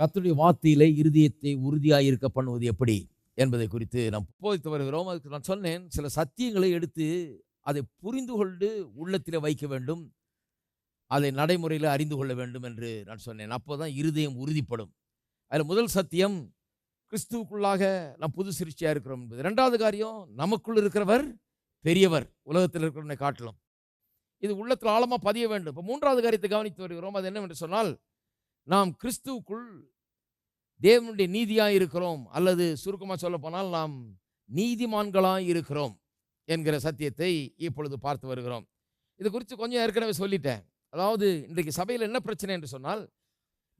கத்துடைய வார்த்தையிலே இருதயத்தை உறுதியாக இருக்க பண்ணுவது எப்படி என்பதை குறித்து நாம் போதித்து வருகிறோம். அதுக்கு நான் சொன்னேன் சில சத்தியங்களை எடுத்து அதை புரிந்து கொண்டு உள்ளத்தில் வைக்க வேண்டும். அதை நடைமுறையில் அறிந்து கொள்ள வேண்டும் என்று நான் சொன்னேன். அப்போதான் இருதயம் உறுதிப்படும். அதில் முதல் சத்தியம் கிறிஸ்துவுக்குள்ளாக நாம் புது சிருஷ்டியாக இருக்கிறோம் என்பது. ரெண்டாவது காரியம் நமக்குள் இருக்கிறவர் பெரியவர். உலகத்தில் இருக்கிறவனை காட்டிலும். இது உள்ளத்தில் ஆழமாக பதிய வேண்டும். இப்போ மூன்றாவது காரியத்தை கவனித்து வருகிறோம். அது என்னவென்று சொன்னால் நாம் கிறிஸ்துவுக்குள் தேவனுடைய நீதியாக இருக்கிறோம் அல்லது சுருக்கமாக சொல்ல போனால் நாம் நீதிமான்களாக இருக்கிறோம் என்கிற சத்தியத்தை இப்பொழுது பார்த்து வருகிறோம். இது குறித்து கொஞ்சம் ஏற்கனவே சொல்லிட்டேன். அதாவது இன்றைக்கு சபையில் என்ன பிரச்சனை என்று சொன்னால்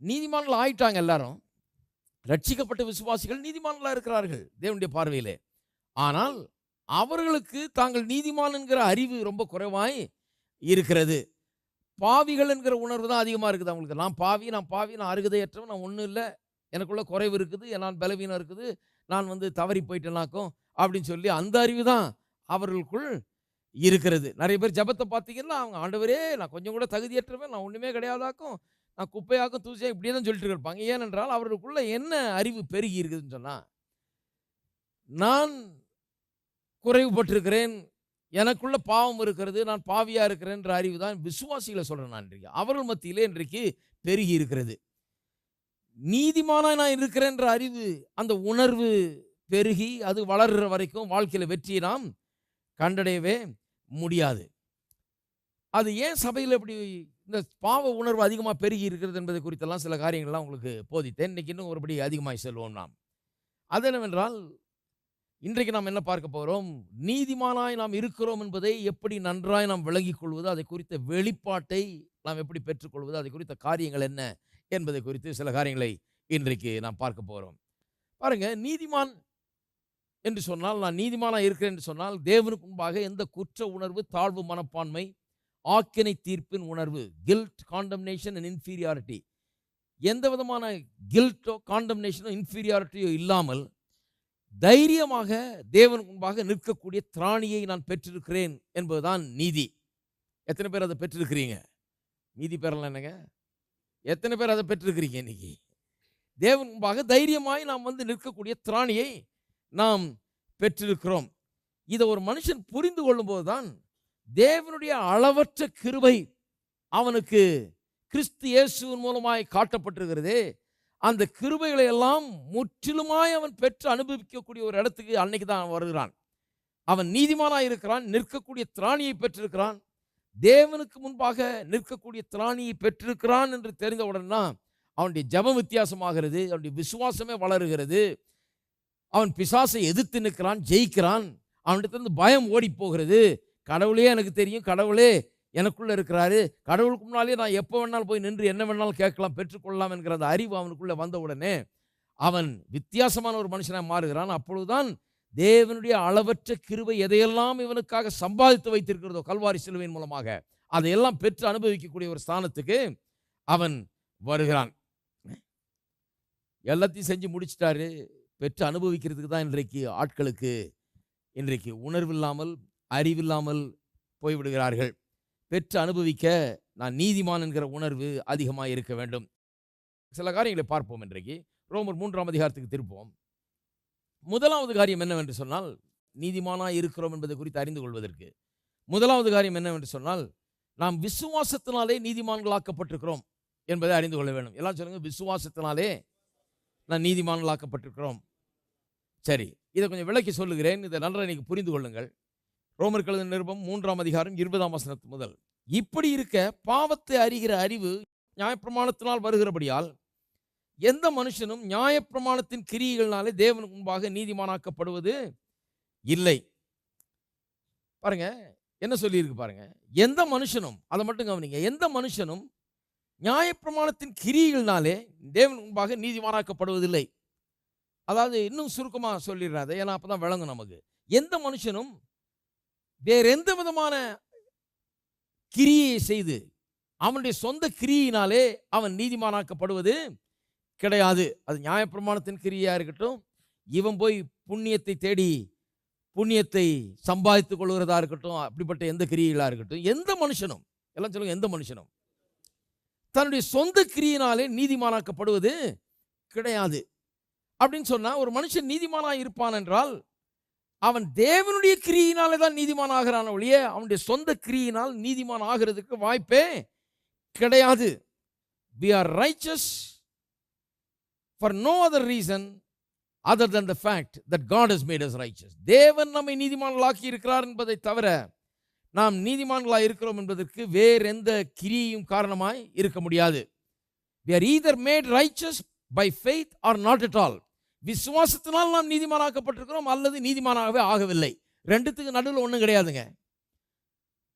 நீதிமான்கள் ஆயிட்டாங்க எல்லாரும். ரட்சிக்கப்பட்ட விசுவாசிகள் நீதிமான்களாக இருக்கிறார்கள் தேவனுடைய பார்வையிலே. ஆனால் அவர்களுக்கு தாங்கள் நீதிமான் என்கிற அறிவு ரொம்ப குறைவாய் இருக்கிறது. பாவிகள் என்கிற உணர்வு தான் அதிகமாக இருக்குது அவங்களுக்கு. நான் பாவி நான் பாவி நான் அருகதையற்றவன் நான் ஒன்றும் இல்லை. எனக்குள்ள குறைவு இருக்குது நான் பலவீனம் இருக்குது நான் வந்து தவறி போயிட்டேனாக்கும் அப்படின்னு சொல்லி அந்த அறிவு தான் அவர்களுக்குள் இருக்கிறது. நிறைய பேர் ஜபத்தை பார்த்தீங்கன்னா அவங்க ஆண்டவரே நான் கொஞ்சம் கூட தகுதியற்றவன் நான் ஒன்றுமே கிடையாதாக்கும் நான் குப்பையாக்கும் தூசியாக இப்படியே தான் சொல்லிட்டு இருப்பாங்க ஏனென்றால் அவர்களுக்குள்ள என்ன அறிவு பெருகி இருக்குதுன்னு சொன்னால் நான் குறைவுபட்டிருக்கிறேன் எனக்குள்ள பாவம் இருக்கிறது நான் பாவியாக இருக்கிறேன்ற அறிவு தான் விசுவாசிகளை சொல்கிறேன் நான் இன்றைக்கு. அவர்கள் மத்தியிலே இன்றைக்கு பெருகி இருக்கிறது. நீதிமானா நான் இருக்கிறேன்ற அறிவு அந்த உணர்வு பெருகி அது வளர்கிற வரைக்கும் வாழ்க்கையில் வெற்றியை நாம் கண்டடையவே முடியாது. அது ஏன் சபையில் இப்படி இந்த பாவ உணர்வு அதிகமாக பெருகி இருக்கிறது என்பதை குறித்தெல்லாம் சில காரியங்கள்லாம் உங்களுக்கு போதித்தேன். இன்றைக்கி இன்னும் ஒருபடி அதிகமாய் செல்வோம் நாம். அது என்னவென்றால் இன்றைக்கு நாம் என்ன பார்க்க போகிறோம் நீதிமானாய் நாம் இருக்கிறோம் என்பதை எப்படி நன்றாய் நாம் விளங்கிக் கொள்வது? அதை குறித்த வெளிப்பாட்டை நாம் எப்படி பெற்றுக்கொள்வது அதை குறித்த காரியங்கள் என்ன? என்பதை குறித்து சில காரியங்களை இன்றைக்கு நாம் பார்க்க போகிறோம் பாருங்க நீதிமான் என்று சொன்னால் நான் நீதிமானாக இருக்கிறேன் என்று சொன்னால் தேவனுக்கு முன்பாக எந்த குற்ற உணர்வு தாழ்வு மனப்பான்மை ஆக்கினை தீர்ப்பின் உணர்வு கில்ட் காண்டம்னேஷன் அண்ட் இன்ஃபீரியாரிட்டி எந்த விதமான கில்ட்டோ காண்டம்னேஷனோ இன்ஃபீரியாரிட்டியோ இல்லாமல் தைரியமாக தேவன் முன்பாக நிற்கக்கூடிய திராணியை நான் பெற்றிருக்கிறேன் என்பதுதான் நீதி. எத்தனை பேர் அதை பெற்றிருக்கிறீங்க? நீதி பெறலாம் என்னங்க? எத்தனை பேர் அதை பெற்றிருக்கிறீங்க இன்னைக்கு? தேவன் முன்பாக தைரியமாய் நாம் வந்து நிற்கக்கூடிய திராணியை நாம் பெற்றிருக்கிறோம். இதை ஒரு மனுஷன் புரிந்து கொள்ளும்போது தான் தேவனுடைய அளவற்ற கிருபை அவனுக்கு கிறிஸ்து இயேசுவின் மூலமாய் காட்டப்பட்டிருக்கிறதே. அந்த கிருபைகளை எல்லாம் முற்றிலுமாய் அவன் பெற்று அனுபவிக்கக்கூடிய ஒரு இடத்துக்கு அன்னைக்கு தான் அவன் வருகிறான். அவன் நீதிமானாக இருக்கிறான் நிற்கக்கூடிய திராணியை பெற்றிருக்கிறான். தேவனுக்கு முன்பாக நிற்கக்கூடிய திராணியை பெற்றிருக்கிறான் என்று தெரிந்த உடனே அவனுடைய ஜபம் வித்தியாசமாகிறது அவனுடைய விசுவாசமே வளருகிறது. அவன் பிசாசை எதிர்த்து நிற்கிறான் ஜெயிக்கிறான். அவன்கிட்ட இருந்து பயம் ஓடி போகிறது. கடவுளே எனக்கு தெரியும் கடவுளே எனக்குள்ள இருக்கிறாரு. கடவுளுக்கு முன்னாலே நான் எப்போ வேணாலும் போய் நின்று என்ன வேணாலும் கேட்கலாம் பெற்றுக்கொள்ளலாம் என்கிற அந்த அறிவு அவனுக்குள்ள வந்த உடனே அவன் வித்தியாசமான ஒரு மனுஷனாக மாறுகிறான். அப்பொழுதுதான் தேவனுடைய அளவற்ற கிருவை எதையெல்லாம் இவனுக்காக சம்பாதித்து வைத்திருக்கிறதோ கல்வாரி சிலுவையின் மூலமாக அதையெல்லாம் பெற்று அனுபவிக்கக்கூடிய ஒரு ஸ்தானத்துக்கு அவன் வருகிறான். எல்லாத்தையும் செஞ்சு முடிச்சிட்டாரு. பெற்று அனுபவிக்கிறதுக்கு தான் இன்றைக்கு ஆட்களுக்கு இன்றைக்கு உணர்வில்லாமல் அறிவில்லாமல் போய்விடுகிறார்கள். பெற்று அனுபவிக்க நான் நீதிமான் என்கிற உணர்வு அதிகமாக இருக்க வேண்டும். சில காரியங்களை பார்ப்போம் இன்றைக்கு. ரோமர் மூன்றாம் அதிகாரத்துக்கு திருப்போம். முதலாவது காரியம் என்னவென்று சொன்னால் நீதிமானாக இருக்கிறோம் என்பதை குறித்து அறிந்து கொள்வதற்கு. முதலாவது காரியம் என்னவென்று சொன்னால் நாம் விசுவாசத்தினாலே நீதிமான்களாக்கப்பட்டிருக்கிறோம் என்பதை அறிந்து கொள்ள வேண்டும். எல்லாம் சொல்லுங்க விசுவாசத்தினாலே நான் நீதிமான்களாக்கப்பட்டிருக்கிறோம். சரி இதை கொஞ்சம் விளக்கி சொல்லுகிறேன். இதை நன்றாக இன்னைக்கு புரிந்து கொள்ளுங்கள். ரோமர் கழுத நிருபம் மூன்றாம் அதிகாரம் இருபதாம் வசனத்து முதல். இப்படி இருக்க பாவத்தை அறிகிற அறிவு நியாயப்பிரமாணத்தினால் வருகிறபடியால் எந்த மனுஷனும் நியாயப்பிரமாணத்தின் கிரியைகள்னாலே தேவனுக்கு முன்பாக நீதிமானாக்கப்படுவது இல்லை. பாருங்க என்ன சொல்லியிருக்கு பாருங்க. எந்த மனுஷனும் அதை மட்டும் கவனிங்க எந்த மனுஷனும் நியாயப்பிரமாணத்தின் கிரியைகள்னாலே தேவன் முன்பாக நீதிமானாக்கப்படுவதில்லை. அதாவது இன்னும் சுருக்கமாக சொல்லிடுறாரு ஏன்னா அப்பதான் விளங்கும் நமக்கு. எந்த மனுஷனும் வேற எந்த விதமான கிரியை செய்து அவனுடைய சொந்த கிரியினாலே அவன் நீதிமானாக்கப்படுவது கிடையாது. அது நியாயப்பிரமாணத்தின் கிரியாக இருக்கட்டும் இவன் போய் புண்ணியத்தை தேடி புண்ணியத்தை சம்பாதித்துக் கொள்கிறதா இருக்கட்டும் அப்படிப்பட்ட எந்த கிரியைகளா இருக்கட்டும் எந்த மனுஷனும் எல்லாம் சொல்லுங்க எந்த மனுஷனும் தன்னுடைய சொந்த கிரியினாலே நீதிமானாக்கப்படுவது கிடையாது. அப்படின்னு சொன்னால் ஒரு மனுஷன் நீதிமானா இருப்பான் என்றால் அவன் தேவனுடைய கிரியினாலே தான் நீதிமான் ஆகிறான் ஒழிய அவனுடைய சொந்த கிரியினால் நீதிமான் ஆகிறதுக்கு வாய்ப்பே கிடையாது. We are righteous for no other reason other than the fact that God is made us righteous தேவன் நம்மை நீதிமான்களாக்கி இருக்கிறார் என்பதை தவிர நாம் நீதிமான்களாக இருக்கிறோம் என்பதற்கு வேற எந்த கிரியையும் காரணமாய் இருக்க முடியாது. We are either made righteous by faith or not at all விசுவாசத்தினால் நாம் நீதிமானாக்கப்பட்டிருக்கிறோம் அல்லது நீதிமானாகவே ஆகவில்லை. ரெண்டுத்துக்கு நடுவில் ஒன்றும் கிடையாதுங்க.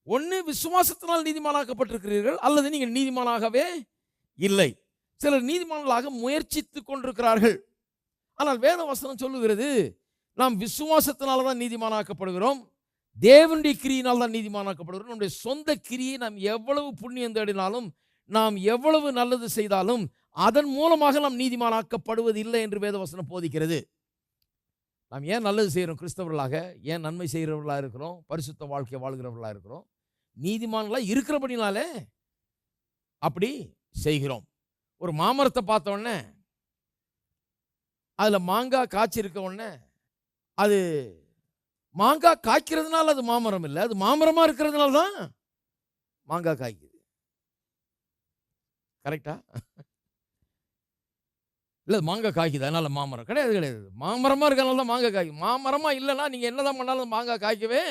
ஒன்று விசுவாசத்தினால் நீதிமானாக்கப்பட்டிருக்கிறீர்கள் அல்லது நீங்கள் நீதிமானாகவே இல்லை. சிலர் நீதிமான்களாக முயற்சித்து கொண்டிருக்கிறார்கள். ஆனால் வேத வசனம் சொல்லுகிறது நாம் விசுவாசத்தினால தான் நீதிமானாக்கப்படுகிறோம். தேவனுடைய கிரியினால் தான் நீதிமானாக்கப்படுகிறோம். நம்முடைய சொந்த கிரியை நாம் எவ்வளவு புண்ணியம் தேடினாலும் நாம் எவ்வளவு நல்லது செய்தாலும் அதன் மூலமாக நாம் நீதிமானாக்கப்படுவது இல்லை என்று வேதவசனம் போதிக்கிறது. நாம் ஏன் நல்லது செய்கிறோம் கிறிஸ்தவர்களாக? ஏன் நன்மை செய்கிறவர்களாக இருக்கிறோம்? பரிசுத்த வாழ்க்கை வாழ்கிறவர்களாக இருக்கிறோம்? நீதிமான்களாக இருக்கிறபடினாலே அப்படி செய்கிறோம். ஒரு மாமரத்தை பார்த்த உடனே அதில் மாங்காய் காய்ச்சிருக்க உடனே அது மாங்காய் காய்க்கிறதுனால அது மாமரம் இல்லை. அது மாமரமாக இருக்கிறதுனால தான் மாங்காய் காய்க்குது. கரெக்டா? இல்லை மாங்காய் காய்க்குது அதனால் மாமரம். கிடையாது கிடையாது. மாமரமாக இருக்கனால தான் மாங்காய் காய்க்கும் மாமரமாக இல்லைன்னா நீங்கள் என்னதான் பண்ணாலும் மாங்காய் காய்க்கவே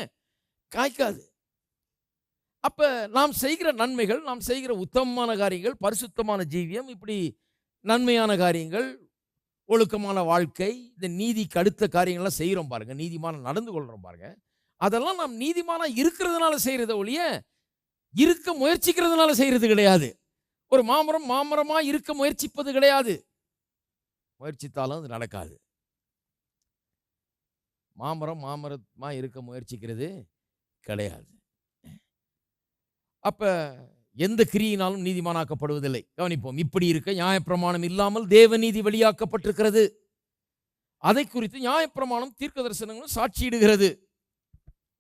காய்க்காது. அப்போ நாம் செய்கிற நன்மைகள் நாம் செய்கிற உத்தமமான காரியங்கள் பரிசுத்தமான ஜீவியம் இப்படி நன்மையான காரியங்கள் ஒழுக்கமான வாழ்க்கை இந்த நீதிக்கு அடுத்த காரியங்கள்லாம் செய்கிறோம் பாருங்கள் நீதிமான நடந்து கொள்கிறோம் பாருங்கள் அதெல்லாம் நாம் நீதிமான இருக்கிறதுனால செய்கிறத ஒழிய இருக்க முயற்சிக்கிறதுனால செய்கிறது கிடையாது. ஒரு மாமரம் மாமரமாக இருக்க முயற்சிப்பது கிடையாது. முயற்சித்தாலும் அது நடக்காது. மாமரம் மாமரமாக இருக்க முயற்சிக்கிறது கிடையாது. அப்போ எந்த கிரியினாலும் நீதிமானாக்கப்படுவதில்லை. கவனிப்போம் இப்படி இருக்க நியாயப்பிரமாணம் இல்லாமல் தேவநீதி வெளியாக்கப்பட்டிருக்கிறது. அதை குறித்து நியாயப்பிரமாணம் தீர்க்க தரிசனங்களும் சாட்சியிடுகிறது.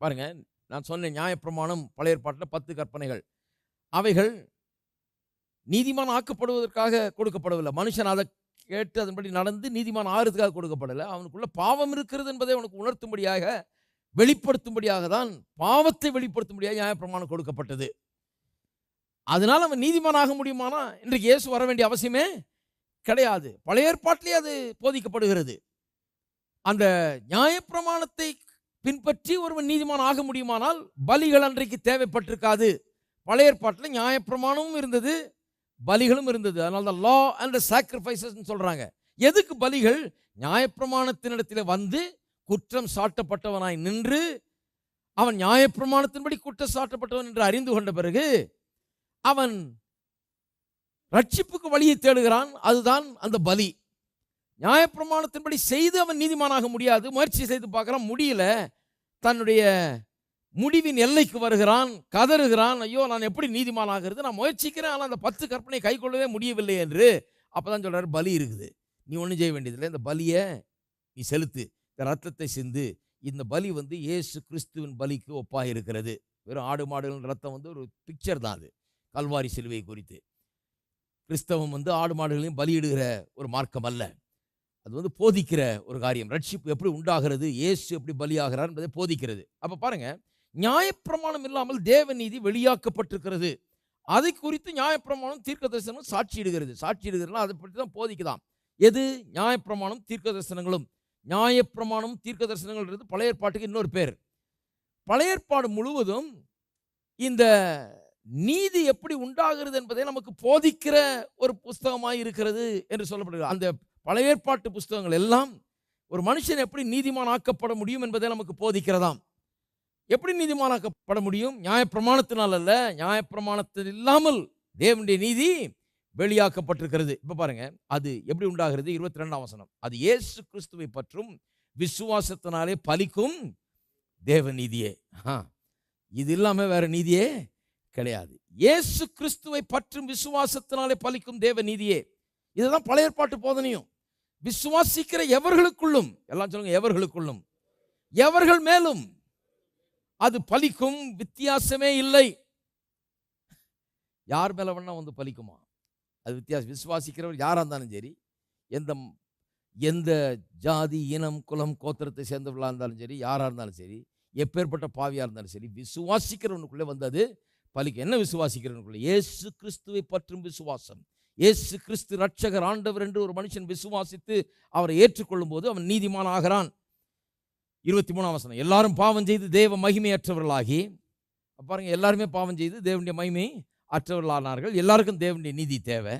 பாருங்க நான் சொன்னேன் நியாயப்பிரமாணம் பழைய ஏற்பாட்டில் பத்து கற்பனைகள். அவைகள் நீதிமான் ஆக்கப்படுவதற்காக கொடுக்கப்படவில்லை. மனுஷன் அதை கேட்டு அதன்படி நடந்து நீதிமான் ஆறுதுக்காக கொடுக்கப்படலை. அவனுக்குள்ள பாவம் இருக்கிறது என்பதை அவனுக்கு உணர்த்தும்படியாக வெளிப்படுத்தும்படியாக தான் பாவத்தை வெளிப்படுத்தும்படியாக நியாயப்பிரமாணம் கொடுக்கப்பட்டது. அதனால் அவன் நீதிமானாக ஆக முடியுமானா? இன்றைக்கு இயேசு வர வேண்டிய அவசியமே கிடையாது. பழைய ஏற்பாட்டிலே அது போதிக்கப்படுகிறது. அந்த நியாயப்பிரமாணத்தை பின்பற்றி ஒருவன் நீதிமான் ஆக முடியுமானால் பலிகள் அன்றைக்கு தேவைப்பட்டிருக்காது. பழைய ஏற்பாட்டில் நியாயப்பிரமாணமும் இருந்தது. பலிகளும் இருந்தது. அதனால தான் லா அண்ட் சாக்ரிஃபைசஸ் சொல்கிறாங்க எதுக்கு பலிகள்? நியாயப்பிரமாணத்தினிடத்தில் வந்து குற்றம் சாட்டப்பட்டவனாய் நின்று அவன் நியாயப்பிரமாணத்தின்படி குற்றம் சாட்டப்பட்டவன் என்று அறிந்து கொண்ட பிறகு அவன் ரட்சிப்புக்கு வழியை தேடுகிறான். அதுதான் அந்த பலி. நியாயப்பிரமாணத்தின்படி செய்து அவன் நீதிமானாக முடியாது. முயற்சி செய்து பார்க்குறான். முடியல. தன்னுடைய முடிவின் எல்லைக்கு வருகிறான் கதறுகிறான் ஐயோ நான் எப்படி நீதிமானாகிறது நான் முயற்சிக்கிறேன் ஆனால் அந்த பத்து கற்பனை கை கொள்ளவே முடியவில்லை என்று அப்பதான் சொல்றாரு பலி இருக்குது. நீ ஒன்றும் செய்ய வேண்டியதில்லை. இந்த பலியை நீ செலுத்து. இந்த ரத்தத்தை சிந்து. இந்த பலி வந்து இயேசு கிறிஸ்துவின் பலிக்கு ஒப்பாக இருக்கிறது வெறும் ஆடு மாடுகளின் ரத்தம் வந்து ஒரு பிக்சர் தான் அது. கல்வாரி சிலுவை குறித்து. கிறிஸ்தவம் வந்து ஆடு மாடுகளையும் பலியிடுகிற ஒரு மார்க்கம் அல்ல. அது வந்து போதிக்கிற ஒரு காரியம். ரட்சிப்பு எப்படி உண்டாகிறது? இயேசு எப்படி பலியாகிறார் என்பதை போதிக்கிறது. அப்போ பாருங்க நியாயப்பிரமாணம் இல்லாமல் தேவநீதி வெளியாக்கப்பட்டிருக்கிறது. அதை குறித்து நியாயப்பிரமாணம் தீர்க்க தரிசனம் சாட்சியிடுகிறது. சாட்சியிடுகிறதுனா அதை பற்றி தான் போதிக்கலாம் எது? நியாயப்பிரமாணம் தீர்க்க தரிசனங்களும் நியாயப்பிரமாணம் தீர்க்க தரிசனங்கள்ன்றது பழைய ஏற்பாட்டுக்கு இன்னொரு பேர். பழைய ஏற்பாடு முழுவதும் இந்த நீதி எப்படி உண்டாகிறது என்பதை நமக்கு போதிக்கிற ஒரு புஸ்தகமாக இருக்கிறது என்று சொல்லப்படுகிறது. அந்த பழைய ஏற்பாட்டு புஸ்தகங்கள் எல்லாம் ஒரு மனுஷன் எப்படி நீதிமான் ஆக்கப்பட முடியும் என்பதை நமக்கு போதிக்கிறதாம். எப்படி நீதிமானாக்கப்பட முடியும்? நியாயப்பிரமாணத்தினால் அல்ல நியாயப்பிரமாணத்தில் இல்லாமல் தேவனுடைய நீதி வெளியாக்கப்பட்டிருக்கிறது. இப்போ பாருங்க அது எப்படி உண்டாகிறது? இருபத்தி ரெண்டாம் வசனம். அது இயேசு கிறிஸ்துவை பற்றும் விசுவாசத்தினாலே பலிக்கும் தேவ நீதியே. ஆ, இது இல்லாம வேற நீதியே கிடையாது. இயேசு கிறிஸ்துவை பற்றும் விசுவாசத்தினாலே பலிக்கும் தேவ நீதியே. இதுதான் பழைய ஏற்பாட்டு போதனையும். விசுவாசிக்கிற எவர்களுக்குள்ளும் எல்லாம் சொல்லுங்க எவர்களுக்குள்ளும். எவர்கள் மேலும் அது பலிக்கும் வித்தியாசமே இல்லை. யார் மேலே வேணால் வந்து பலிக்குமா? அது வித்தியாசம். விசுவாசிக்கிறவர் யாராக இருந்தாலும் சரி எந்த எந்த ஜாதி இனம் குலம் கோத்திரத்தை சேர்ந்தவர்களாக இருந்தாலும் சரி யாராக இருந்தாலும் சரி எப்பேற்பட்ட பாவியாக இருந்தாலும் சரி விசுவாசிக்கிறவனுக்குள்ளே வந்தது பலிக்கு என்ன விசுவாசிக்கிறவனுக்குள்ளே? ஏசு கிறிஸ்துவை பற்றும் விசுவாசம். ஏசு கிறிஸ்து ரட்சகர் ஆண்டவர் என்று ஒரு மனுஷன் விசுவாசித்து அவரை ஏற்றுக்கொள்ளும் போது அவன் நீதிமான் ஆகிறான். இருபத்தி மூணாம் வசனம். எல்லாரும் பாவம் செய்து தேவ மகிமையற்றவர்களாகி பாருங்க எல்லாருமே பாவம் செய்து தேவனுடைய மகிமை அற்றவர்களானார்கள். எல்லாருக்கும் தேவனுடைய நீதி தேவை.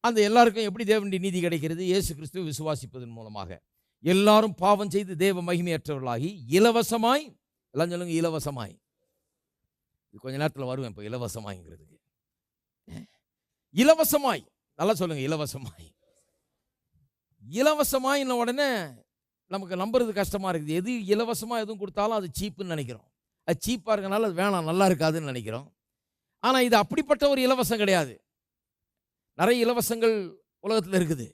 அந்த எல்லாருக்கும் எப்படி தேவனுடைய நீதி கிடைக்கிறது? இயேசு கிறிஸ்துவை விசுவாசிப்பதன் மூலமாக. எல்லாரும் பாவம் செய்து தேவ மகிமையற்றவர்களாகி இலவசமாய் எல்லாம் சொல்லுங்க இலவசமாய். இது கொஞ்ச நேரத்தில் வருவேன் இப்போ இலவசமாய்ங்கிறதுக்கு. இலவசமாய். நல்லா சொல்லுங்க இலவசமாய். இலவசமாயின உடனே நமக்கு நம்புறது கஷ்டமாக இருக்குது. எது இலவசமாக எதுவும் கொடுத்தாலும் அது சீப்புன்னு நினைக்கிறோம். அது சீப்பாக இருக்கனால அது வேணாம் நல்லா இருக்காதுன்னு நினைக்கிறோம். ஆனால் இது அப்படிப்பட்ட ஒரு இலவசம் கிடையாது. நிறைய இலவசங்கள் உலகத்தில் இருக்குது.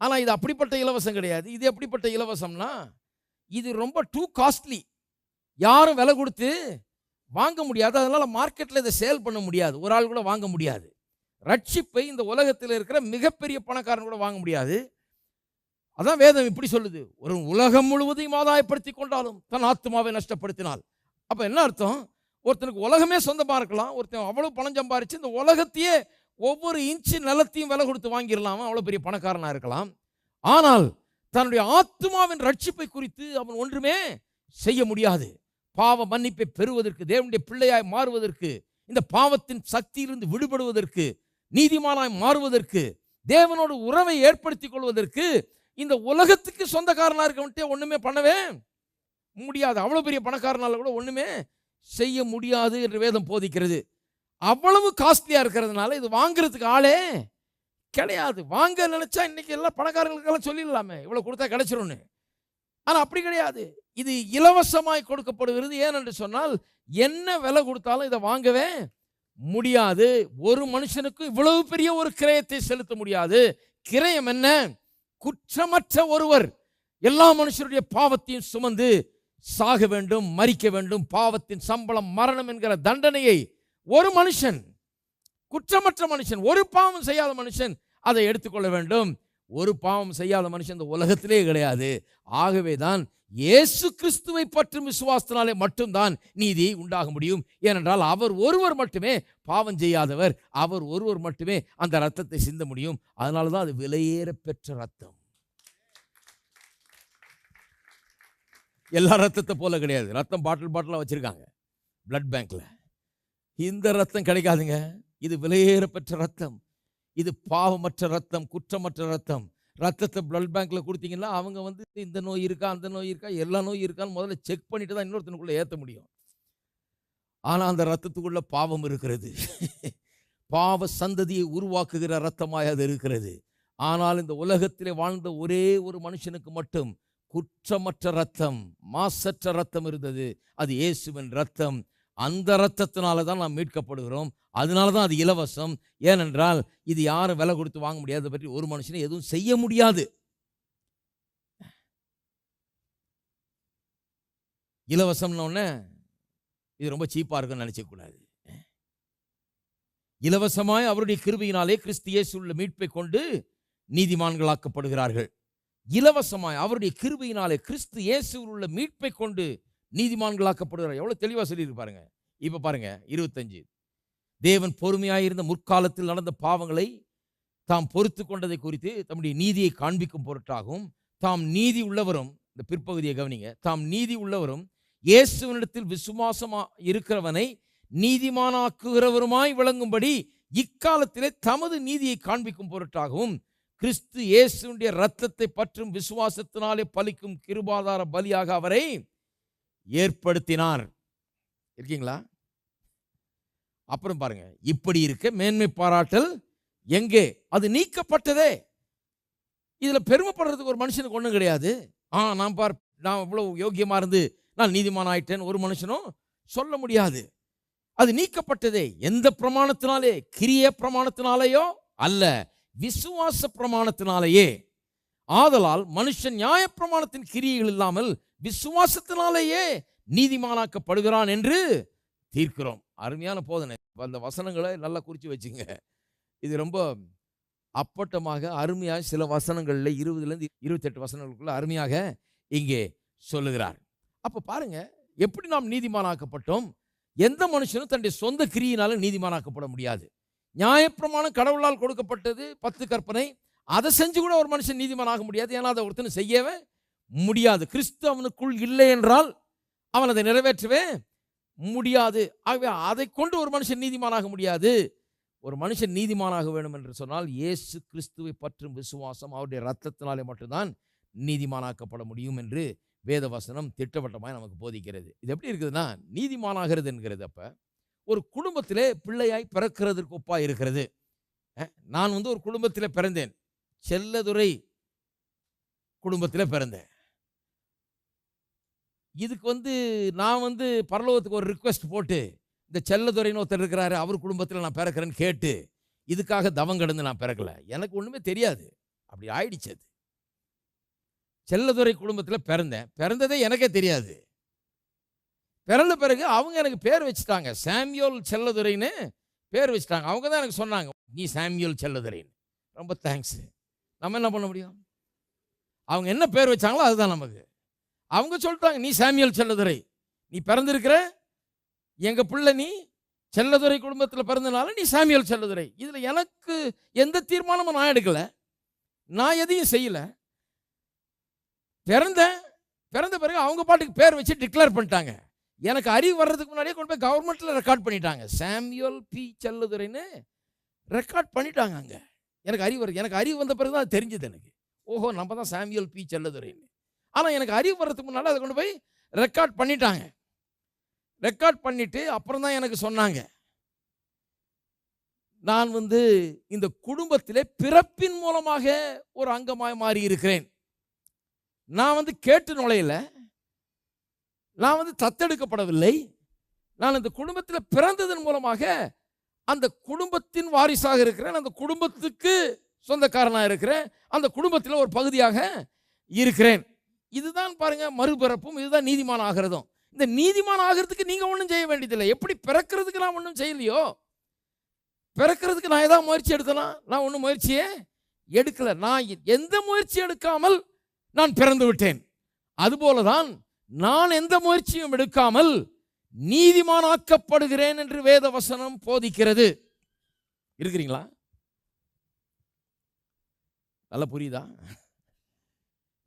ஆனால் இது அப்படிப்பட்ட இலவசம் கிடையாது. இது எப்படிப்பட்ட இலவசம்னா இது ரொம்ப டூ காஸ்ட்லி யாரும் விலை கொடுத்து வாங்க முடியாது. அதனால் மார்க்கெட்டில் இதை சேல் பண்ண முடியாது. ஒரு ஆள் கூட வாங்க முடியாது. ரட்சிப்பை இந்த உலகத்தில் இருக்கிற மிகப்பெரிய பணக்காரன் கூட வாங்க முடியாது. அதான் வேதம் இப்படி சொல்லுது. ஒரு உலகம் முழுவதையும் ஆதாயப்படுத்தி கொண்டாலும் தன் ஆத்மாவை நஷ்டப்படுத்தினால். அப்போ என்ன அர்த்தம்? ஒருத்தனுக்கு உலகமே சொந்தமாக இருக்கலாம் ஒருத்தன் அவ்வளோ பணம் சம்பாரிச்சு இந்த உலகத்தையே ஒவ்வொரு இன்ச்சு நிலத்தையும் விலை கொடுத்து வாங்கிடலாம்? அவ்வளோ பெரிய பணக்காரனாக இருக்கலாம். ஆனால் தன்னுடைய ஆத்மாவின் ரட்சிப்பை குறித்து அவன் ஒன்றுமே செய்ய முடியாது. பாவ மன்னிப்பை பெறுவதற்கு தேவனுடைய பிள்ளையாய் மாறுவதற்கு இந்த பாவத்தின் சக்தியிலிருந்து விடுபடுவதற்கு நீதிமானாய் மாறுவதற்கு தேவனோட உறவை ஏற்படுத்திக் கொள்வதற்கு இந்த உலகத்துக்கு சொந்தக்காரனாக இருக்கவன்ட்டே ஒன்றுமே பண்ணவே முடியாது. அவ்வளோ பெரிய பணக்காரனால கூட ஒன்றுமே செய்ய முடியாது என்று வேதம் போதிக்கிறது. அவ்வளவு காஸ்ட்லியாக இருக்கிறதுனால இது வாங்குறதுக்கு ஆளே கிடையாது. வாங்க நினச்சா இன்றைக்கி எல்லாம் பணக்காரங்களுக்கெல்லாம் சொல்லிடலாமே. இவ்வளோ கொடுத்தா கிடைச்சிரும்னு. ஆனால் அப்படி கிடையாது. இது இலவசமாய் கொடுக்கப்படுகிறது. ஏனென்று சொன்னால் என்ன விலை கொடுத்தாலும் இதை வாங்கவே முடியாது. ஒரு மனுஷனுக்கு இவ்வளவு பெரிய ஒரு கிரயத்தை செலுத்த முடியாது. கிரயம் என்ன? குற்றமற்ற ஒருவர் எல்லா மனுஷருடைய பாவத்தையும் சுமந்து சாக வேண்டும் மறிக்க வேண்டும். பாவத்தின் சம்பளம் மரணம் என்கிற தண்டனையை ஒரு மனுஷன் குற்றமற்ற மனுஷன் ஒரு பாவம் செய்யாத மனுஷன் அதை எடுத்துக்கொள்ள வேண்டும். ஒரு பாவம் செய்யாத மனுஷன் இந்த உலகத்திலே கிடையாது. ஆகவே தான் இயேசு கிறிஸ்துவை பற்றும் விசுவாசத்தினாலே மட்டும்தான் நீதி உண்டாக முடியும். ஏனென்றால் அவர் ஒருவர் மட்டுமே பாவம் செய்யாதவர். அவர் ஒருவர் மட்டுமே அந்த ரத்தத்தை சிந்த முடியும். அதனால தான் அது விலையேற பெற்ற ரத்தம் எல்லா ரத்தத்தை போல கிடையாது. ரத்தம் பாட்டில் பாட்டிலாக வச்சுருக்காங்க. பிளட் பேங்க்கில் இந்த ரத்தம் கிடைக்காதுங்க. இது விலையேற பெற்ற ரத்தம் இது பாவமற்ற ரத்தம் குற்றமற்ற ரத்தம். ரத்தத்தை பிளட் பேங்க்கில் கொடுத்தீங்கன்னா அவங்க வந்து இந்த நோய் இருக்கா அந்த நோய் இருக்கா எல்லா நோய் இருக்கான்னு முதல்ல செக் பண்ணிட்டு தான் இன்னொருத்தனுக்குள்ளே ஏற்ற முடியும். ஆனால் அந்த ரத்தத்துக்குள்ளே பாவம் இருக்கிறது. பாவ சந்ததியை உருவாக்குகிற ரத்தமாய் அது இருக்கிறது. ஆனால் இந்த உலகத்திலே வாழ்ந்த ஒரே ஒரு மனுஷனுக்கு மட்டும் குற்றமற்ற ரத்தம் மாசற்ற ரத்தம் இருந்தது. அது இயேசுவின் ரத்தம். அந்த ரத்தத்தினால தான் நாம் மீட்கப்படுகிறோம். அதனால தான் அது இலவசம். ஏனென்றால் இது யாரும் விலை கொடுத்து வாங்க முடியாத? பற்றி ஒரு மனுஷனை எதுவும் செய்ய முடியாது. இலவசம்னோடனே இது ரொம்ப சீப்பாக இருக்குன்னு நினைச்சக்கூடாது இலவசமாய் அவருடைய கிருபையினாலே கிறிஸ்து உள்ள மீட்பை கொண்டு நீதிமான்களாக்கப்படுகிறார்கள். இலவசமாய் அவருடைய கிருபையினாலே கிறிஸ்து இயேசுவில் உள்ள மீட்பை கொண்டு நீதிமான்களாக்கப்படுகிறார் எவ்வளவு தெளிவாக சொல்லியிருக்கு பாருங்க. இப்ப பாருங்க இருபத்தஞ்சு. தேவன் பொறுமையாயிருந்த முற்காலத்தில் நடந்த பாவங்களை தாம் பொறுத்து கொண்டதை குறித்து தம்முடைய நீதியை காண்பிக்கும் பொருட்டாகவும் தாம் நீதி உள்ளவரும் இந்த பிற்பகுதியை கவனிங்க தாம் நீதி உள்ளவரும் இயேசுவனிடத்தில் விசுவாசமா இருக்கிறவனை நீதிமானாக்குகிறவருமாய் விளங்கும்படி இக்காலத்திலே தமது நீதியை காண்பிக்கும் பொருட்டாகவும் கிறிஸ்து இயேசுடைய இரத்தத்தை பற்றும் விசுவாசத்தினாலே பலிக்கும் கிருபாதார பலியாக அவரை ஏற்படுத்தினார். இருக்கீங்களா? அப்புறம் பாருங்க. இப்படி இருக்க மேன்மை பாராட்டல் எங்கே? அது நீக்கப்பட்டதே. இதுல பெருமைப்படுறதுக்கு ஒரு மனுஷனுக்கு ஒன்றும் கிடையாது. ஆ நான் பார் நான் இவ்வளவு யோக்கியமா இருந்து நான் நீதிமான் ஆயிட்டேன் ஒரு மனுஷனும் சொல்ல முடியாது. அது நீக்கப்பட்டதே. எந்த பிரமாணத்தினாலே? கிரிய பிரமாணத்தினாலேயோ அல்ல விசுவாச பிரமாணத்தினாலேயே. ஆதலால் மனுஷன் நியாய பிரமாணத்தின் கிரியைகள் இல்லாமல் விசுவாசத்தினாலேயே நீதிமானாக்கப்படுகிறான் என்று தீர்க்கிறோம். அருமையான போதனை. அந்த வசனங்களை நல்லா குறித்து வச்சுங்க. இது ரொம்ப அப்பட்டமாக அருமையாக சில வசனங்களில் இருபதுலேருந்து இருபத்தெட்டு வசனங்களுக்குள்ள அருமையாக இங்கே சொல்லுகிறார். அப்போ பாருங்க எப்படி நாம் நீதிமானாக்கப்பட்டோம்? எந்த மனுஷனும் தன்னுடைய சொந்த கிரியினால நீதிமானாக்கப்பட முடியாது. நியாயப்பிரமாணம் கடவுளால் கொடுக்கப்பட்டது பத்து கற்பனை அதை செஞ்சு கூட ஒரு மனுஷன் நீதிமானாக முடியாது. ஏன்னா அதை ஒருத்தனை செய்யவே முடியாது. கிறிஸ்து அவனுக்குள் இல்லை என்றால் அவன் அதை நிறைவேற்றவே முடியாது. ஆகவே அதை கொண்டு ஒரு மனுஷன் நீதிமானாக முடியாது. ஒரு மனுஷன் நீதிமானாக வேணும் என்று சொன்னால் இயேசு கிறிஸ்துவை பற்றும் விசுவாசம் அவருடைய ரத்தத்தினாலே மட்டும்தான் நீதிமானாக்கப்பட முடியும் என்று வேதவசனம் திட்டவட்டமாக நமக்கு போதிக்கிறது. இது எப்படி இருக்குதுன்னா நீதிமானாகிறது என்கிறது அப்போ ஒரு குடும்பத்திலே பிள்ளையாய் பிறக்கிறதுக்கு ஒப்பாக இருக்கிறது. நான் வந்து ஒரு குடும்பத்தில் பிறந்தேன். செல்லதுரை குடும்பத்தில் பிறந்தேன். இதுக்கு வந்து நான் வந்து பரலோகத்துக்கு ஒரு ரிக்வெஸ்ட் போட்டு இந்த செல்லதுரைன்னு ஒருத்தர் இருக்கிறாரு அவர் குடும்பத்தில் நான் பிறக்கிறேன்னு கேட்டு இதுக்காக தவம் கடந்து நான் பிறக்கல. எனக்கு ஒன்றுமே தெரியாது. அப்படி ஆயிடுச்சு அது. செல்லதுரை குடும்பத்தில் பிறந்தேன். பிறந்ததே எனக்கே தெரியாது. பிறந்த பிறகு அவங்க எனக்கு பேர் வச்சுட்டாங்க. சாமியோல் செல்லதுரைன்னு பேர் வச்சுட்டாங்க. அவங்க தான் எனக்கு சொன்னாங்க நீ சாமியோல் செல்லதுரைன்னு. ரொம்ப தேங்க்ஸ் நம்ம என்ன பண்ண முடியும்? அவங்க என்ன பேர் வச்சாங்களோ அதுதான் நமக்கு. அவங்க சொல்லிட்டாங்க நீ சாமியல் செல்லதுரை. நீ பிறந்திருக்கிற எங்கள் பிள்ளை நீ செல்லதுரை குடும்பத்தில் பிறந்தனால நீ சாமியல் செல்லதுரை. இதில் எனக்கு எந்த தீர்மானமும் நான் எடுக்கலை. நான் எதையும் செய்யலை. பிறந்தேன் பிறந்த பிறகு அவங்க பாட்டுக்கு பேர் வச்சு டிக்ளேர் பண்ணிட்டாங்க. எனக்கு அறிவு வர்றதுக்கு முன்னாடியே கொண்டு போய் கவர்மெண்ட்டில் ரெக்கார்ட் பண்ணிட்டாங்க. சாமியல் பி செல்லதுரைன்னு ரெக்கார்ட் பண்ணிட்டாங்க அங்கே. எனக்கு அறிவு வருது எனக்கு அறிவு வந்த பிறகு தான் அது தெரிஞ்சது எனக்கு. ஓஹோ நம்ம தான் சாமியல் பி செல்லதுரைன்னு. ஆனால் எனக்கு அறிவு வர்றதுக்கு முன்னால் அதை கொண்டு போய் ரெக்கார்ட் பண்ணிட்டாங்க. ரெக்கார்ட் பண்ணிவிட்டு அப்புறம் தான் எனக்கு சொன்னாங்க. நான் வந்து இந்த குடும்பத்திலே பிறப்பின் மூலமாக ஒரு அங்கமாக மாறி இருக்கிறேன். நான் வந்து கேட்டு நுழையல. நான் வந்து தத்தெடுக்கப்படவில்லை. நான் இந்த குடும்பத்தில் பிறந்ததன் மூலமாக அந்த குடும்பத்தின் வாரிசாக இருக்கிறேன். அந்த குடும்பத்துக்கு சொந்தக்காரனாக இருக்கிறேன். அந்த குடும்பத்தில் ஒரு பகுதியாக இருக்கிறேன். இதுதான் பாருங்க மறுபிறப்பும் இதுதான் நீதிமான் ஆகிறதும். இந்த நீதிமான் ஆகிறதுக்கு நீங்க ஒன்றும் செய்ய வேண்டியதில்லை. எப்படி பிறக்கிறதுக்கு நான் ஒன்றும் செய்யலையோ? பிறக்கிறதுக்கு நான் ஏதாவது முயற்சி எடுத்தனா? நான் ஒன்றும் முயற்சியே எடுக்கல. நான் எந்த முயற்சி எடுக்காமல் நான் பிறந்து விட்டேன். அதுபோல தான் நான் எந்த முயற்சியும் எடுக்காமல் நீதிமானாக்கப்படுகிறேன் என்று வேத வசனம் போதிக்கிறது. இருக்கிறீங்களா? நல்லா புரியுதா?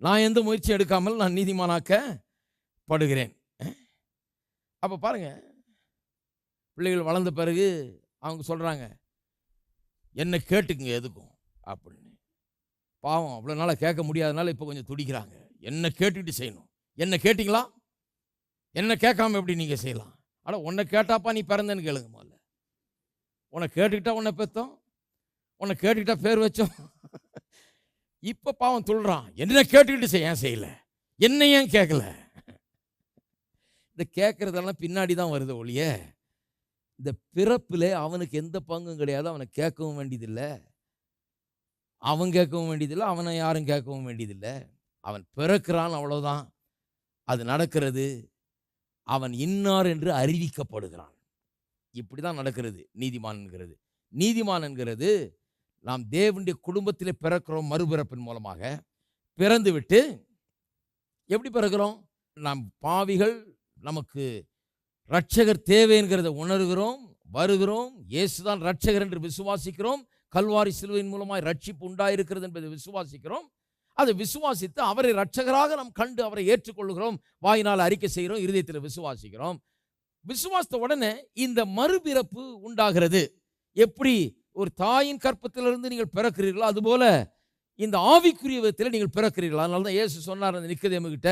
நான் எந்த முயற்சி எடுக்காமல் நான் நீதிமானாக்கப்படுகிறேன் அப்போ பாருங்கள் பிள்ளைகள் வளர்ந்த பிறகு அவங்க சொல்கிறாங்க என்ன கேட்டுக்குங்க எதுக்கும்? அப்படின்னு. பாவம் அவ்வளோ நாளாக கேட்க முடியாதனால இப்போ கொஞ்சம் துடிக்கிறாங்க. என்ன கேட்டுக்கிட்டு செய்யணும். என்ன கேட்டிங்களா? என்ன கேட்காம எப்படி நீங்கள் செய்யலாம்? ஆனால் உன்னை கேட்டாப்பா நீ பிறந்தேன்னு கேளுங்க முதல்ல. உன்னை கேட்டுக்கிட்டா உன்னை பெத்தோம்? உன்னை கேட்டுக்கிட்டா பேர் வச்சோம்? இப்போ பாவம் துள்றான் என்ன கேட்டுக்கிட்டு செய்ய ஏன் செய்யல? என்ன ஏன் கேட்கல இந்த கேட்கறதெல்லாம் பின்னாடி தான் வருது ஒழிய இந்த பிறப்பில் அவனுக்கு எந்த பங்கும் கிடையாது. அவனை கேட்கவும் வேண்டியதில்லை. அவன் கேட்கவும் வேண்டியதில்லை அவனை யாரும் கேட்கவும் வேண்டியதில்லை. அவன் பிறக்கிறான் அவ்வளவுதான். அது நடக்கிறது. அவன் இன்னார் என்று அறிவிக்கப்படுகிறான். இப்படி தான் நடக்கிறது. நீதிமான் என்கிறது. நீதிமான் என்கிறது நாம் தேவனுடைய குடும்பத்திலே பிறக்கிறோம் மறுபிறப்பின் மூலமாக. பிறந்து விட்டு எப்படி பிறக்கிறோம்? நாம் பாவிகள் நமக்கு ரட்சகர் தேவைங்கிறத உணர்கிறோம் வருகிறோம் இயேசுதான் ரட்சகர் என்று விசுவாசிக்கிறோம் கல்வாரி சிலுவையின் மூலமாய் ரட்சிப்பு உண்டாயிருக்கிறது என்பதை விசுவாசிக்கிறோம். அதை விசுவாசித்து அவரை ரட்சகராக நாம் கண்டு அவரை ஏற்றுக்கொள்கிறோம் வாயினால் அறிக்கை செய்கிறோம் இருதயத்தில் விசுவாசிக்கிறோம். விசுவாசத்த உடனே இந்த மறுபிறப்பு உண்டாகிறது. எப்படி? ஒரு தாயின் கற்பத்திலிருந்து நீங்கள் பிறக்கிறீர்களோ அதுபோல இந்த ஆவிக்குரிய விதத்தில் நீங்கள் பிறக்கிறீர்களா. அதனால தான் ஏசு சொன்னார் அந்த நிற்கதே கிட்ட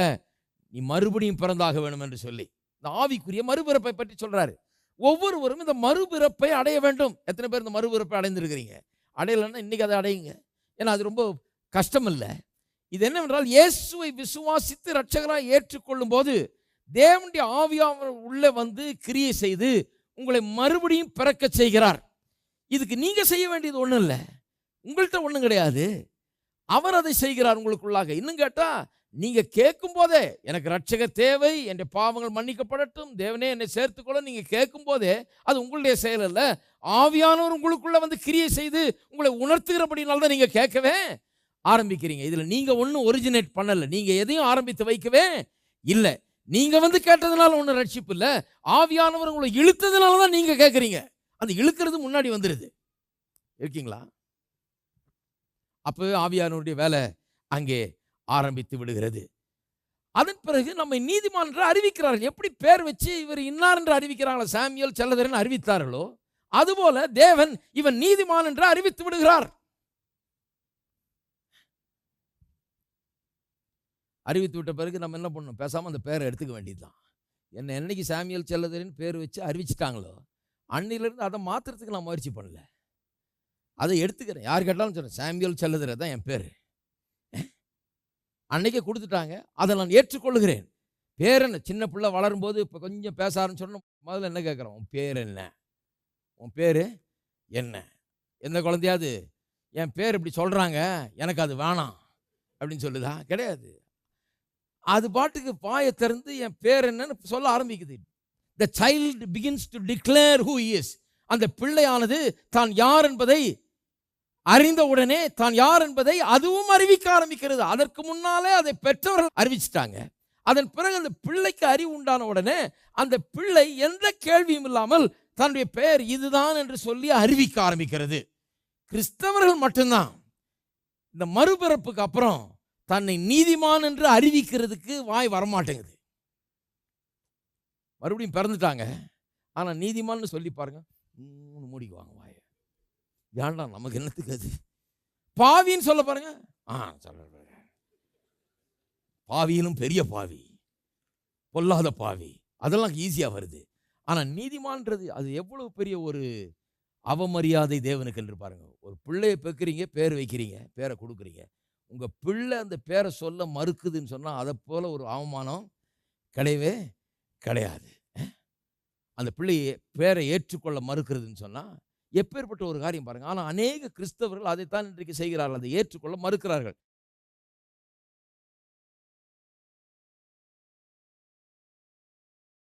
நீ மறுபடியும் பிறந்தாக வேணும் என்று சொல்லி. இந்த ஆவிக்குரிய மறுபிறப்பை பற்றி சொல்றாரு. ஒவ்வொருவரும் இந்த மறுபிறப்பை அடைய வேண்டும். எத்தனை பேர் இந்த மறுபிறப்பை அடைந்திருக்கிறீங்க? அடையலைன்னா இன்னைக்கு அதை அடையுங்க. ஏன்னா அது ரொம்ப கஷ்டம் இல்லை இது என்னவென்றால் இயேசுவை விசுவாசித்து ரட்சகராக ஏற்றுக்கொள்ளும் போது தேவனுடைய ஆவியாவர் உள்ளே வந்து கிரியை செய்து உங்களை மறுபடியும் பிறக்க செய்கிறார். இதுக்கு நீங்கள் செய்ய வேண்டியது ஒன்றும் இல்லை. உங்கள்கிட்ட ஒன்றும் கிடையாது. அவர் அதை செய்கிறார் உங்களுக்குள்ளாக. இன்னும் கேட்டால் நீங்கள் கேட்கும் போதே எனக்கு ரட்சக தேவை என் பாவங்கள் மன்னிக்கப்படட்டும் தேவனே என்னை சேர்த்துக்கொள்ள நீங்கள் கேட்கும் போதே அது உங்களுடைய செயல் அல்ல. ஆவியானவர் உங்களுக்குள்ளே வந்து கிரியை செய்து உங்களை உணர்த்துகிறபடினால தான் நீங்கள் கேட்கவே ஆரம்பிக்கிறீங்க. இதில் நீங்கள் ஒன்றும் ஒரிஜினேட் பண்ணலை. நீங்கள் எதையும் ஆரம்பித்து வைக்கவே இல்லை. நீங்கள் வந்து கேட்டதுனால ஒன்றும் ரட்சிப்பு இல்லை. ஆவியானவர் உங்களை இழுத்ததுனால தான் நீங்கள் கேட்குறீங்க. அந்த இழுக்கிறது முன்னாடி வந்துடுது இருக்கீங்களா? அப்போ ஆவியானுடைய வேலை அங்கே ஆரம்பித்து விடுகிறது. அதன் பிறகு நம்மை நீதிமான் என்று அறிவிக்கிறார்கள். எப்படி பேர் வச்சு இவர் இன்னார் என்று அறிவிக்கிறாங்களோ சாமியல் செல்லதரன் அறிவித்தார்களோ அதுபோல தேவன் இவன் நீதிமான் என்று அறிவித்து விடுகிறார். அறிவித்து விட்ட பிறகு நம்ம என்ன பண்ணணும்? பேசாமல் அந்த பேரை எடுத்துக்க வேண்டியதுதான். என்ன என்னைக்கு சாமியல் செல்லதரின் பேர் வச்சு அறிவிச்சிட்டாங்களோ அன்னிலிருந்து அதை மாற்றுறதுக்கு நான் முயற்சி பண்ணல. அதை எடுத்துக்கிறேன். யார் கேட்டாலும் சொல்கிறேன் சாமியல் செல்லதுரை தான் என் பேர். அன்னைக்கே கொடுத்துட்டாங்க. அதை நான் ஏற்றுக்கொள்கிறேன் பேர் என்ன? சின்ன பிள்ளை வளரும்போது இப்போ கொஞ்சம் பேச ஆரம்பிச்சோன்னா முதல்ல என்ன கேட்குறோம்? உன் பேர் என்ன? உன் பேர் என்ன? எந்த குழந்தையாவது என் பேர் இப்படி சொல்கிறாங்க எனக்கு அது வேணாம். அப்படின்னு சொல்லுதா? கிடையாது. அது பாட்டுக்கு பாயை திறந்து என் பேர் என்னன்னு சொல்ல ஆரம்பிக்குது. The child begins to declare who is அந்த பிள்ளையானது தான் யார் என்பதை அறிந்த உடனே தான் யார் என்பதை அதுவும் அறிவிக்க ஆரம்பிக்கிறது. அதற்கு முன்னாலே அதை பெற்றவர்கள் அறிவிச்சிட்டாங்க. அதன் பிறகு அந்த பிள்ளைக்கு அறிவு உண்டான உடனே அந்த பிள்ளை எந்த கேள்வியும் இல்லாமல் தன்னுடைய பெயர் இதுதான் என்று சொல்லி அறிவிக்க ஆரம்பிக்கிறது. கிறிஸ்தவர்கள் மட்டும்தான். இந்த மறுபிறப்புக்கு அப்புறம் தன்னை நீதிமான் என்று அறிவிக்கிறதுக்கு வாய் வரமாட்டேங்குது. மறுபடியும் பிறந்துட்டாங்க. ஆனால் நீதிமான்னு சொல்லி பாருங்க மூடிக்கு மூடிக்குவாங்க வாயை. ஏன்டா நமக்கு என்னத்துக்கு அது? பாவின்னு சொல்ல பாருங்க. ஆ சொல்ல பாவியிலும் பெரிய பாவி. பொல்லாத பாவி. அதெல்லாம் ஈஸியாக வருது. ஆனால் நீதிமான்றது அது எவ்வளவு பெரிய ஒரு அவமரியாதை தேவனுக்கு என்று பாருங்க. ஒரு பிள்ளையை பெக்கிறீங்க பேர் வைக்கிறீங்க பேரை கொடுக்குறீங்க. உங்கள் பிள்ளை அந்த பேரை சொல்ல மறுக்குதுன்னு சொன்னால் அதை போல் ஒரு அவமானம் கிடையவே கிடையாது அந்த பிள்ளையை பேரை ஏற்றுக்கொள்ள மறுக்கிறதுன்னு சொன்னால் எப்பேற்பட்ட ஒரு காரியம் பாருங்க. ஆனால் அநேக கிறிஸ்தவர்கள் அதைத்தான் இன்றைக்கு செய்கிறார்கள். அதை ஏற்றுக்கொள்ள மறுக்கிறார்கள்.